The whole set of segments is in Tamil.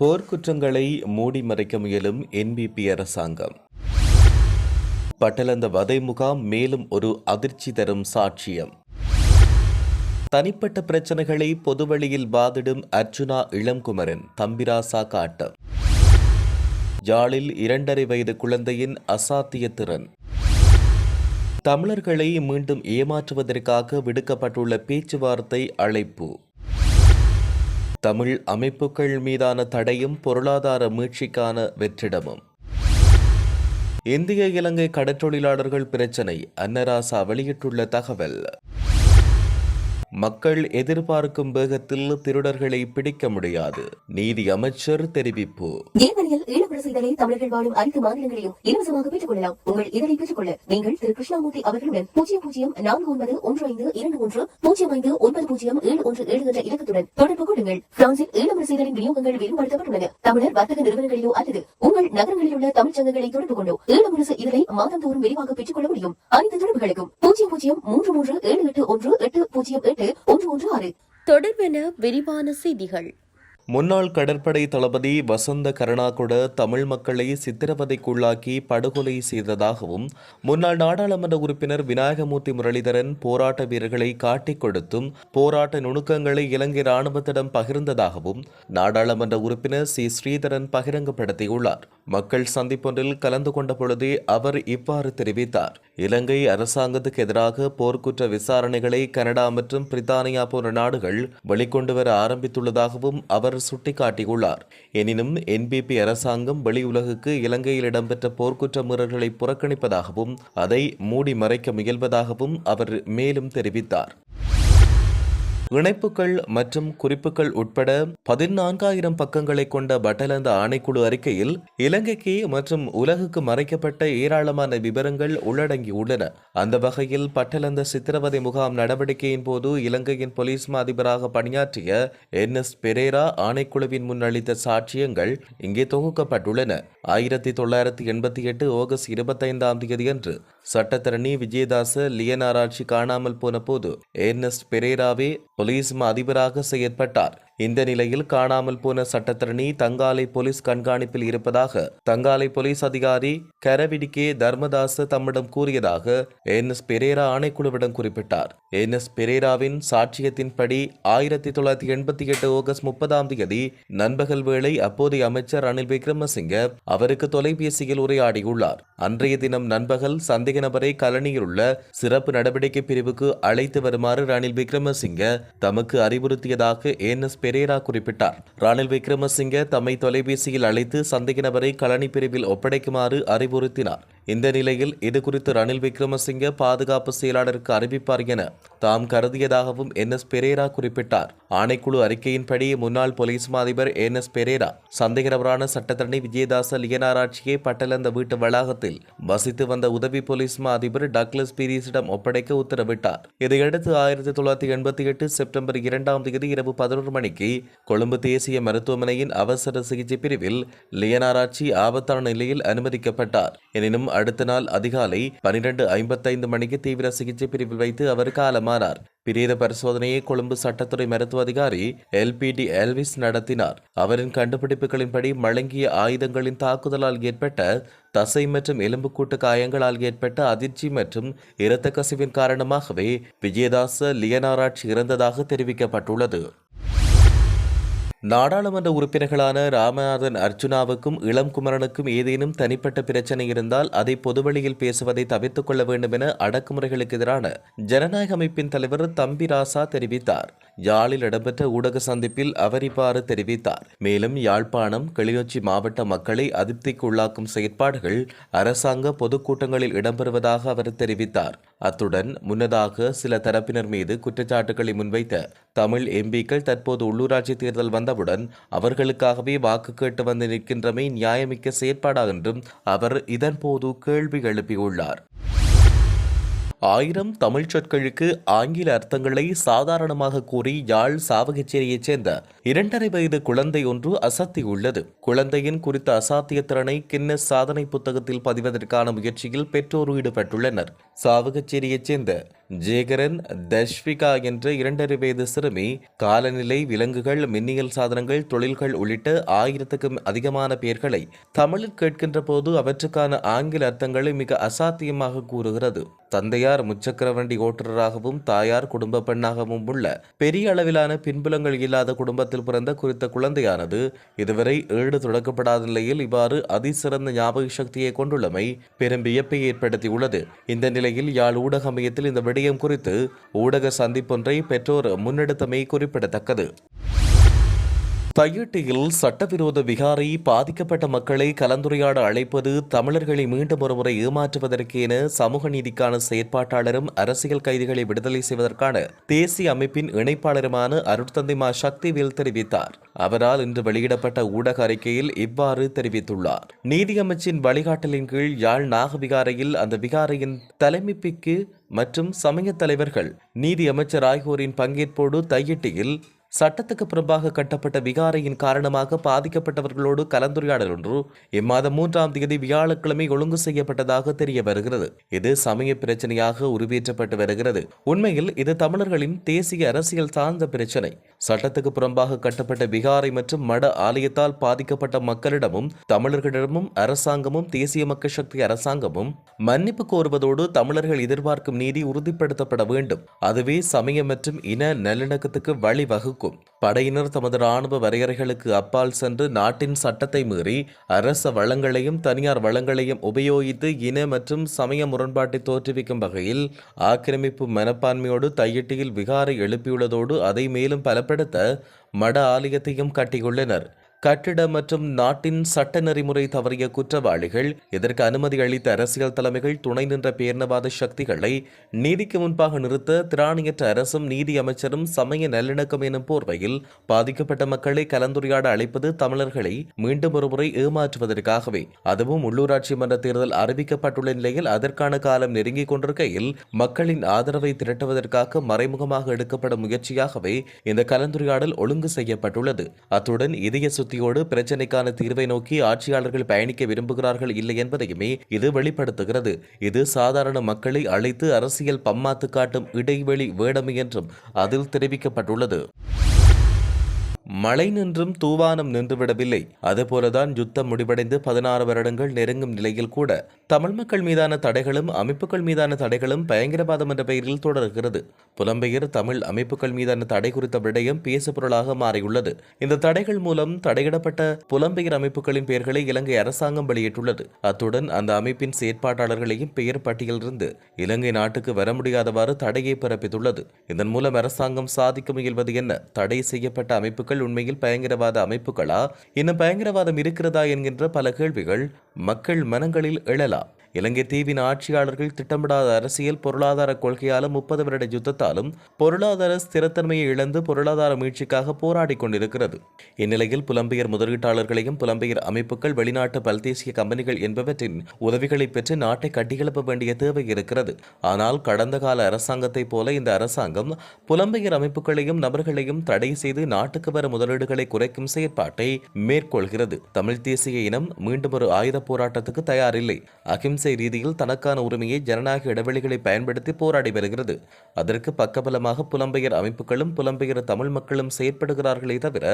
போர்க்குற்றங்களை மூடி மறைக்க முயலும் என்பிபி அரசாங்கம். பட்டலந்த வதை முகாம் மேலும் ஒரு அதிர்ச்சி தரும் சாட்சியம். தனிப்பட்ட பிரச்சனைகளை பொதுவழியில் வாதிடும் அர்ஜுனா இளம்குமரன் தம்பிராசா காட்டம். ஜாழில் இரண்டரை வயது குழந்தையின் அசாத்திய திறன். தமிழர்களை மீண்டும் ஏமாற்றுவதற்காக விடுக்கப்பட்டுள்ள பேச்சுவார்த்தை அழைப்பு. தமிழ் அமைப்புகள் மீதான தடையும் பொருளாதார மீட்சிக்கான வெற்றிடமும். இந்திய இலங்கை கடற்றொழிலாளர்கள் பிரச்சினை அன்னராசா வெளியிட்டுள்ள தகவல். மக்கள் எதிர்பார்க்கும் வேகத்தில் திருடர்களை பிடிக்க முடியாது. நீதி அமைச்சர் தெரிவிப்பு. நேர்வழியில் ஈழப்பட செய்தலை தமிழர்கள் வாழும் அனைத்து மாநிலங்களிலும் இலவசமாக பெற்றுக் கொள்ளலாம் உங்கள் இதனை பெற்றுக் கொள்ள நீங்கள் திரு. கிருஷ்ணாமூர்த்தி அவர்களுடன் பூஜ்ஜியம் பூஜ்ஜியம் நான்கு ஒன்பது ஒன்று ஐந்து இரண்டு ஒன்று பூஜ்ஜியம் ஐந்து ஒன்பது பூஜ்ஜியம் ஏழு ஒன்று ஏழு என்ற இலக்கத்துடன் தொடர்பு கொள்ளுங்கள். பிரான்சில் ஈழப்பட செய்தலின் விநியோகங்கள் விரிவுபடுத்தப்பட்டுள்ளன. தமிழர் வர்த்தக நிறுவனங்களிலோ அல்லது உங்கள் நகரங்களில் உள்ள தமிழ்ச் சங்கங்களை தொடர்பு கொண்டோ ஈழமுரசு இதனை மாதந்தோறும் விரிவாக பெற்றுக் கொள்ள முடியும். அனைத்து தொடர்புகளுக்கும் பூஜ்ஜியம் பூஜ்ஜியம் மூன்று மூன்று ஏழு எட்டு ஒன்று எட்டு பூஜ்ஜியம் எட்டு ஒன்று ஒன்று ஆறு. தொடர்பென விரிவான செய்திகள். முன்னாள் கடற்படை தளபதி வசந்த கருணாகுட தமிழ் மக்களை சித்திரவதைக்குள்ளாக்கி படுகொலை செய்ததாகவும் முன்னாள் நாடாளுமன்ற உறுப்பினர் விநாயகமூர்த்தி முரளிதரன் போராட்ட வீரர்களை காட்டிக் கொடுத்தும் போராட்ட நுணுக்கங்களை இலங்கை ராணுவத்திடம் பகிர்ந்ததாகவும் நாடாளுமன்ற உறுப்பினர் சி. ஸ்ரீதரன் பகிரங்கப்படுத்தியுள்ளார். மக்கள் சந்திப்பொன்றில் கலந்து கொண்ட பொழுதே அவர் இவ்வாறு தெரிவித்தார். இலங்கை அரசாங்கத்துக்கு எதிராக போர்க்குற்ற விசாரணைகளை கனடா மற்றும் பிரித்தானியா போன்ற நாடுகள் வெளிக்கொண்டு வர ஆரம்பித்துள்ளதாகவும் அவர் சுட்டிக்காட்டியுள்ளார். எனினும் என்பிபி அரசாங்கம் வெளியுலகுக்கு இலங்கையில் இடம்பெற்ற போர்க்குற்ற மீறல்களை புறக்கணிப்பதாகவும் அதை மூடி மறைக்க முயல்வதாகவும் அவர் மேலும் தெரிவித்தார். இணைப்புகள் மற்றும் குறிப்புகள் உட்பட பதினான்காயிரம் பக்கங்களை கொண்ட பட்டலந்த ஆணைக்குழு அறிக்கையில் இலங்கைக்கு மற்றும் உலகுக்கு மறைக்கப்பட்ட ஏராளமான விவரங்கள் உள்ளடங்கியுள்ளன. அந்த வகையில் பட்டலந்த சித்திரவதை முகாம் நடவடிக்கையின் போது இலங்கையின் போலீஸ் மா அதிபராக பணியாற்றிய என் எஸ் பெரேரா ஆணைக்குழுவின் முன் அளித்த சாட்சியங்கள் இங்கே தொகுக்கப்பட்டுள்ளன. ஆயிரத்தி தொள்ளாயிரத்தி எண்பத்தி எட்டு ஆகஸ்ட் இருபத்தைந்தாம் தேதியன்று சட்டத்தரணி விஜயதாச லியனாராட்சி காணாமல் போன போது ஏர்னஸ்ட் பெரேராவே போலீஸ் அதிபராக செயற்பட்டார். இந்த நிலையில் காணாமல் போன சட்டத்திரணி தங்காலை போலீஸ் கண்காணிப்பில் இருப்பதாக தங்காலை போலீஸ் அதிகாரி கரவிடிகே தர்மதாச தம்மிடம் கூறியதாக என் எஸ் பெரேரா ஆணைக்குழுவிடம் குறிப்பிட்டார். என் எஸ் பெரேராவின் சாட்சியத்தின்படி ஆயிரத்தி தொள்ளாயிரத்தி எண்பத்தி எட்டு ஆகஸ்ட் முப்பதாம் தேதி நண்பகல் வேளை அப்போதைய அமைச்சர் ரணில் விக்ரமசிங்க அவருக்கு தொலைபேசியில் உரையாடியுள்ளார். அன்றைய தினம் நண்பகல் சந்தேக நபரை கலனியில் உள்ள சிறப்பு நடவடிக்கை பிரிவுக்கு அழைத்து வருமாறு ரணில் விக்ரமசிங்க தமக்கு அறிவுறுத்தியதாக என் எஸ் பெரேரா குறிப்பிட்டார். ரணில் விக்ரமசிங்க தம்மை தொலைபேசியில் அழைத்து சந்தேக நபரை களனி பிரிவில் ஒப்படைக்குமாறு அறிவுறுத்தினார். இந்த நிலையில் இதுகுறித்து ரணில் விக்ரமசிங்க பாதுகாப்பு செயலாளருக்கு அறிவிப்பார் என தாம் கருதியதாகவும் என் எஸ் பெரேரா குறிப்பிட்டார். ஆணைக்குழு அறிக்கையின்படி முன்னாள் போலீஸ் மாதிபர் என் எஸ் பெரேரா சந்தேகநபரான சட்டத்தரணி விஜயதாச லியனாராட்சியை பட்டலந்த வீட்டு வளாகத்தில் வசித்து வந்த உதவி போலீஸ் மா அதிபர் டக்ளஸ் பீரிஸிடம் ஒப்படைக்க உத்தரவிட்டார். இதையடுத்து ஆயிரத்தி தொள்ளாயிரத்தி எண்பத்தி எட்டு செப்டம்பர் இரண்டாம் தேதி இரவு பதினொரு மணிக்கு கொழும்பு தேசிய மருத்துவமனையின் அவசர சிகிச்சை பிரிவில் லியனாராட்சி ஆபத்தான நிலையில் அனுமதிக்கப்பட்டார். எனினும் அடுத்த நாள் அதிகாலை பனிரெண்டு ஐம்பத்தைந்து மணிக்கு தீவிர சிகிச்சை பிரிவில் வைத்து அவர் காலமானார். பிரேத பரிசோதனையை கொழும்பு சட்டத்துறை மருத்துவ அதிகாரி எல்பிடி எல்விஸ் நடத்தினார். அவரின் கண்டுபிடிப்புகளின்படி மழங்கிய ஆயுதங்களின் தாக்குதலால் ஏற்பட்ட தசை மற்றும் எலும்புக்கூட்டு காயங்களால் ஏற்பட்ட அதிர்ச்சி மற்றும் இரத்த கசிவின் காரணமாகவே விஜயதாச லியனாராட்சி இறந்ததாக தெரிவிக்கப்பட்டுள்ளது. நாடாளுமன்ற உறுப்பினர்களான ராமநாதன் அர்ச்சுனாவுக்கும் இளம்குமரனுக்கும் ஏதேனும் தனிப்பட்ட பிரச்சனை இருந்தால் அதை பொதுவெளியில் பேசுவதை தவிர்த்துக் கொள்ள வேண்டும் என அடக்குமுறைகளுக்கு எதிரான ஜனநாயக அமைப்பின் தலைவர் தம்பி ராசா தெரிவித்தார். யாழில் இடம்பெற்ற ஊடக சந்திப்பில் அவர் இவ்வாறு தெரிவித்தார். மேலும் யாழ்ப்பாணம் கிளிநொச்சி மாவட்ட மக்களை அதிருப்திக்கு உள்ளாக்கும் செயற்பாடுகள் அரசாங்க பொதுக்கூட்டங்களில் இடம்பெறுவதாக அவர் தெரிவித்தார். அத்துடன் முன்னதாக சில தரப்பினர் மீது குற்றச்சாட்டுகளை முன்வைத்த தமிழ் எம்பிக்கள் தற்போது உள்ளூராட்சி தேர்தல் வந்தவுடன் அவர்களுக்காகவே வாக்கு கேட்டு வந்து நிற்கின்றமை நியாயமிக்க செயற்பாடா என்றும் அவர் இதன்போது கேள்வி எழுப்பியுள்ளார். ஆயிரம் தமிழ்ச் சொற்களுக்கு ஆங்கில அர்த்தங்களை சாதாரணமாக கூறி யாழ் சாவகச்சேரியைச் சேர்ந்த இரண்டரை வயது குழந்தை ஒன்று அசத்தியுள்ளது குழந்தையின் குறித்த அசாத்திய திறனை கின்னஸ் சாதனை புத்தகத்தில் பதிவதற்கான முயற்சியில் பெற்றோர் ஈடுபட்டுள்ளனர். சாவகச்சேரியைச் சேர்ந்த ஜேகரன் தஷ்விகா என்ற இரண்டரை வயது சிறுமி காலநிலை விலங்குகள் மின்னியல் சாதனங்கள் தொழில்கள் உள்ளிட்ட ஆயிரத்துக்கும் அதிகமான பெயர்களை தமிழில் கேட்கின்ற போது அவற்றுக்கான ஆங்கில அர்த்தங்களை மிக அசாத்தியமாக கூறுகிறது. தந்தையார் முச்சக்கர வண்டி ஓட்டுநராகவும் தாயார் குடும்ப பெண்ணாகவும் உள்ள பெரிய அளவிலான பின்புலங்கள் இல்லாத குடும்பத்தில் பிறந்த குறித்த குழந்தையானது இதுவரை ஏடு தொடக்கப்படாத நிலையில் இவ்வாறு அதிசிறந்த ஞாபக சக்தியை கொண்டுள்ளமை பெரும் வியப்பை ஏற்படுத்தியுள்ளது. இந்த நிலையில் யாழ் ஊடக மையத்தில் இந்த விடயம் குறித்து ஊடக சந்திப்பொன்றை பெற்றோர் முன்னெடுத்தமை குறிப்பிடத்தக்கது. தையட்டியில் சட்டவிரோத விகாரை பாதிக்கப்பட்ட மக்களை கலந்துரையாட அழைப்பது தமிழர்களை மீண்டும் ஒருமுறை ஏமாற்றுவதற்கென என சமூக நீதிக்கான செயற்பாட்டாளரும் அரசியல் கைதிகளை விடுதலை செய்வதற்கான தேசிய அமைப்பின் இணைப்பாளருமான அருட்தந்தைமா சக்திவேல் தெரிவித்தார். அவரால் இன்று வெளியிடப்பட்ட ஊடக அறிக்கையில் இவ்வாறு தெரிவித்துள்ளார். நீதியமைச்சின் வழிகாட்டலின் கீழ் யாழ் நாகவிகாரையில் அந்த விகாரையின் தலைமைப்பிக்கு மற்றும் சமய தலைவர்கள் நீதி அமைச்சர் ஆகியோரின் பங்கேற்போடு தையிட்டியில் சட்டத்துக்கு புறம்பாக கட்டப்பட்ட விகாரையின் காரணமாக பாதிக்கப்பட்டவர்களோடு கலந்துரையாடல் ஒன்று இம்மாதம் மூன்றாம் தேதி வியாழக்கிழமை ஒழுங்கு செய்யப்பட்டதாக தெரிய வருகிறது. இது சமய பிரச்சனையாக உருவேற்றப்பட்டு வருகிறது. உண்மையில் இது தமிழர்களின் தேசிய அரசியல் சார்ந்த பிரச்சனை. சட்டத்துக்கு புறம்பாக கட்டப்பட்ட விகாரை மற்றும் மட ஆலயத்தால் பாதிக்கப்பட்ட மக்களிடமும் தமிழர்களிடமும் அரசாங்கமும் தேசிய மக்கள் சக்தி அரசாங்கமும் மன்னிப்பு கோருவதோடு தமிழர்கள் எதிர்பார்க்கும் நீதி உறுதிப்படுத்தப்பட வேண்டும். அதுவே சமய மற்றும் இன நல்லிணக்கத்துக்கு வழிவகுக்கும். படையினர் தமது ராணுவ வரையறைகளுக்கு அப்பால் சென்று நாட்டின் சட்டத்தை மீறி அரச வளங்களையும் தனியார் வளங்களையும் உபயோகித்து இன மற்றும் சமய முரண்பாட்டை தோற்றுவிக்கும் வகையில் ஆக்கிரமிப்பு மனப்பான்மையோடு தையிட்டியில் விகாரை எழுப்பியுள்ளதோடு அதை மேலும் பலப்படுத்த மட ஆலயத்தையும் கட்டியுள்ளனர். கட்டிட மற்றும் நாட்டின் சட்ட நெறிமுறை தவறிய குற்றவாளிகள் இதற்கு அனுமதி அளித்த அரசியல் தலைமைகள் துணை நின்ற பேரினவாத சக்திகளை நீதிக்கு முன்பாக நிறுத்த திராணியற்ற அரசும் நீதி அமைச்சரும் சமய நல்லிணக்கம் எனும் போர்வையில் பாதிக்கப்பட்ட மக்களை கலந்துரையாட அழைப்பது தமிழர்களை மீண்டும் ஒருமுறை ஏமாற்றுவதற்காகவே. அதுவும் உள்ளூராட்சி மன்ற தேர்தல் அறிவிக்கப்பட்டுள்ள நிலையில் அதற்கான காலம் நெருங்கிக் கொண்டிருக்கையில் மக்களின் ஆதரவை திரட்டுவதற்காக மறைமுகமாக எடுக்கப்படும் முயற்சியாகவே இந்த கலந்துரையாடல் ஒழுங்கு செய்யப்பட்டுள்ளது. அத்துடன் இதய வலியுறுத்தியோடு பிரச்சினைக்கான தீர்வை நோக்கி ஆட்சியாளர்கள் பயணிக்க விரும்புகிறார்கள் இல்லை என்பதையுமே இது வெளிப்படுத்துகிறது. இது சாதாரண மக்களை அழைத்து அரசியல் பம்மாத்து காட்டும் இடைவெளி வேடமை என்றும் அதில் தெரிவிக்கப்பட்டுள்ளது. மழை நின்றும் தூவானம் நின்றுவிடவில்லை அதுபோலதான் யுத்தம் முடிவடைந்து பதினாறு வருடங்கள் நெருங்கும் நிலையில் கூட தமிழ் மக்கள் மீதான தடைகளும் அமைப்புகள் மீதான தடைகளும் பயங்கரவாதம் என்ற பெயரில் தொடர்கிறது. புலம்பெயர் தமிழ் அமைப்புகள் மீதான தடை குறித்த விடயம் பேசுபொருளாக மாறியுள்ளது. இந்த தடைகள் மூலம் தடையிடப்பட்ட புலம்பெயர் அமைப்புகளின் பெயர்களை இலங்கை அரசாங்கம் வெளியிட்டுள்ளது. அத்துடன் அந்த அமைப்பின் செயற்பாட்டாளர்களையும் பெயர் பட்டியலிருந்து இலங்கை நாட்டுக்கு வர முடியாதவாறு தடையை பிறப்பித்துள்ளது. இதன் மூலம் அரசாங்கம் சாதிக்க முயல்வது என்ன? தடை செய்யப்பட்ட அமைப்புகள் உண்மையில் பயங்கரவாத அமைப்புகளா? இன்னும் பயங்கரவாதம் இருக்கிறதா? என்கின்ற பல கேள்விகள் மக்கள் மனங்களில் எழலாம். இலங்கை தீவின் ஆட்சியாளர்கள் திட்டமிடாத அரசியல் பொருளாதார கொள்கையாலும் முப்பது வருட யுத்தத்தாலும் பொருளாதார ஸ்திரத்தன்மையை இழந்து பொருளாதார மீட்சிக்காக போராடி கொண்டிருக்கிறது. இந்நிலையில் புலம்பெயர் முதலீட்டாளர்களையும் புலம்பெயர் அமைப்புகள் வெளிநாட்டு பல்தேசிய கம்பெனிகள் என்பவற்றின் உதவிகளை பெற்று நாட்டை கட்டியெழுப்ப வேண்டிய தேவை இருக்கிறது. ஆனால் கடந்த கால அரசாங்கத்தைப் போல இந்த அரசாங்கம் புலம்பெயர் அமைப்புகளையும் நபர்களையும் தடை செய்து நாட்டுக்கு வர முதலீடுகளை குறைக்கும் செயற்பாட்டை மேற்கொள்கிறது. தமிழ் தேசிய இனம் மீண்டும் ஒரு ஆயுத போராட்டத்துக்கு தயாரில்லை. அகிம்சை அகிம்சை ரீதியில் தனக்கான உரிமையை ஜனநாயக இடைவெளிகளை பயன்படுத்தி போராடி வருகிறது. அதற்கு பக்கபலமாக புலம்பெயர் அமைப்புகளும் புலம்பெயர் தமிழ் மக்களும் செயற்படுகிறார்களே தவிர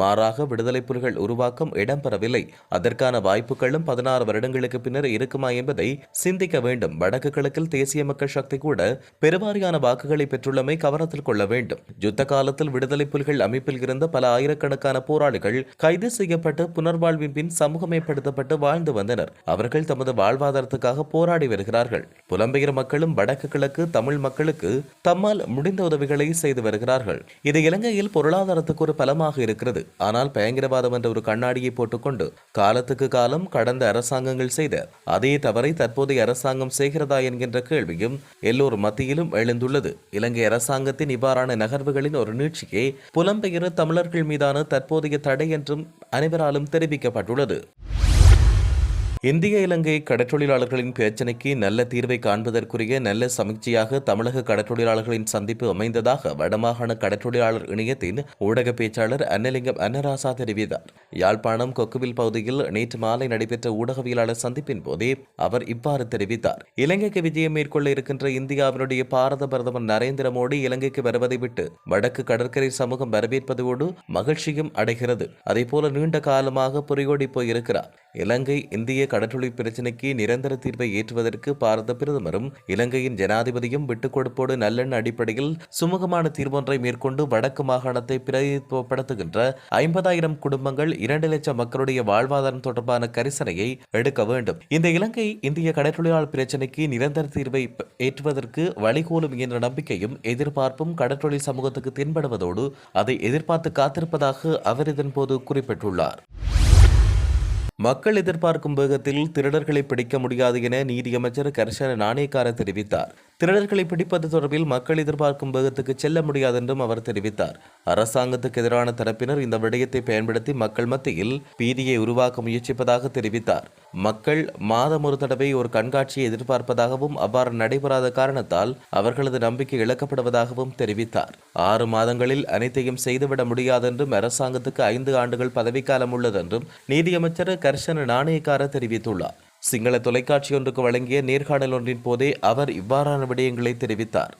மாறாக விடுதலை புலிகள் உருவாக்கம் இடம்பெறவில்லை. அதற்கான வாய்ப்புகளும் பதினாறு வருடங்களுக்கு பின்னர் இருக்குமா என்பதை சிந்திக்க வேண்டும். வடக்கு கிழக்கில் தேசிய மக்கள் சக்தி கூட பெருவாரியான வாக்குகளை பெற்றுள்ளமை கவனத்தில் கொள்ள வேண்டும். யுத்த காலத்தில் விடுதலை புலிகள் அமைப்பில் இருந்த பல ஆயிரக்கணக்கான போராளிகள் கைது செய்யப்பட்டு புனர்வாழ்வின் பின் சமூகமயப்படுத்தப்பட்டு வாழ்ந்து வந்தனர். அவர்கள் தமது வாழ்வாதாரத்தை வாழ்வாதாரத்துக்காக போராடி வருகிறார்கள். புலம்பெயர் மக்களும் வடக்கு கிழக்கு தமிழ் மக்களுக்கு தம்மால் முடிந்த உதவிகளை செய்து வருகிறார்கள். இது இலங்கையில் பொருளாதாரத்துக்கு ஒரு பலமாக இருக்கிறது. ஆனால் பயங்கரவாதம் என்ற ஒரு கண்ணாடியை போட்டுக்கொண்டு காலத்துக்கு காலம் கடந்த அரசாங்கங்கள் செய்த அதே தவறை தற்போதைய அரசாங்கம் செய்கிறதா என்கின்ற கேள்வியும் எல்லோர் மத்தியிலும் எழுந்துள்ளது. இலங்கை அரசாங்கத்தின் இவ்வாறான நகர்வுகளின் ஒரு நீட்சியே புலம்பெயர் தமிழர்கள் மீதான தற்போதைய தடை என்றும் அனைவராலும் தெரிவிக்கப்பட்டுள்ளது. இந்திய இலங்கை கடற்றொழிலாளர்களின் பிரச்சினைக்கு நல்ல தீர்வை காண்பதற்குரிய நல்ல சமீட்சையாக தமிழக கடற்றொழிலாளர்களின் சந்திப்பு அமைந்ததாக வடமாகாண கடற்றொழிலாளர் இணையத்தின் ஊடக பேச்சாளர் அன்னலிங்கம் அன்னராசா தெரிவித்தார். யாழ்ப்பாணம் கொக்குவில் பகுதியில் நேற்று மாலை நடைபெற்ற ஊடகவியலாளர் சந்திப்பின் போதே அவர் இவ்வாறு தெரிவித்தார். இலங்கைக்கு விஜயம் மேற்கொள்ள இருக்கின்ற இந்தியாவினுடைய பாரத பிரதமர் நரேந்திர மோடி இலங்கைக்கு வருவதை விட்டு வடக்கு கடற்கரை சமூகம் வரவேற்பதோடு மகிழ்ச்சியும் அடைகிறது. அதேபோல நீண்ட காலமாக புரியோடி போயிருக்கிறார். இலங்கை இந்திய கடற்றொழி பிரச்சினைக்கு நிரந்தர தீர்வை ஏற்றுவதற்கு பாரத பிரதமரும் இலங்கையின் ஜனாதிபதியும் விட்டுக் கொடுப்போடு நல்லெண்ண அடிப்படையில் சுமூகமான தீர்வொன்றை மேற்கொண்டு வடக்கு மாகாணத்தை பிரதிநிதித்துவப்படுத்துகின்ற ஐம்பதாயிரம் குடும்பங்கள் இரண்டு லட்சம் மக்களுடைய வாழ்வாதாரம் தொடர்பான கரிசனையை எடுக்க வேண்டும். இந்த இலங்கை இந்திய கடற்றொழிலாளர் பிரச்சினைக்கு நிரந்தர தீர்வை ஏற்றுவதற்கு வழிகோலும் என்ற நம்பிக்கையும் எதிர்பார்ப்பும் கடற்றொழில் சமூகத்துக்கு தென்படுவதோடு அதை எதிர்பார்த்து காத்திருப்பதாக அவர் இதன்போது குறிப்பிட்டுள்ளார். மக்கள் எதிர்பார்க்கும் வேகத்தில் திருடர்களை பிடிக்க முடியாது என நீதியமைச்சர் கர்ஷன நாணயக்கார தெரிவித்தார். திருடர்களை பிடிப்பது தொடர்பில் மக்கள் எதிர்பார்க்கும் வேகத்துக்கு செல்ல முடியாது என்றும் அவர் தெரிவித்தார். அரசாங்கத்துக்கு எதிரான தரப்பினர் இந்த விடயத்தை பயன்படுத்தி மக்கள் மத்தியில் பீதியை உருவாக்க முயற்சிப்பதாக தெரிவித்தார். மக்கள் மாதம் ஒரு தடவை ஒரு கண்காட்சியை எதிர்பார்ப்பதாகவும் அவ்வாறு நடைபெறாத காரணத்தால் அவர்களது நம்பிக்கை இழக்கப்படுவதாகவும் தெரிவித்தார். ஆறு மாதங்களில் அனைத்தையும் செய்துவிட முடியாது என்றும் அரசாங்கத்துக்கு ஐந்து ஆண்டுகள் பதவிக்காலம் உள்ளது என்றும் நீதியமைச்சர் கர்ஷன் நாணயக்கார தெரிவித்துள்ளார். சிங்கள தொலைக்காட்சி ஒன்றுக்கு வழங்கிய நேர்காணல் ஒன்றின் போதே அவர் இவ்வாறான விடயங்களை தெரிவித்தார்.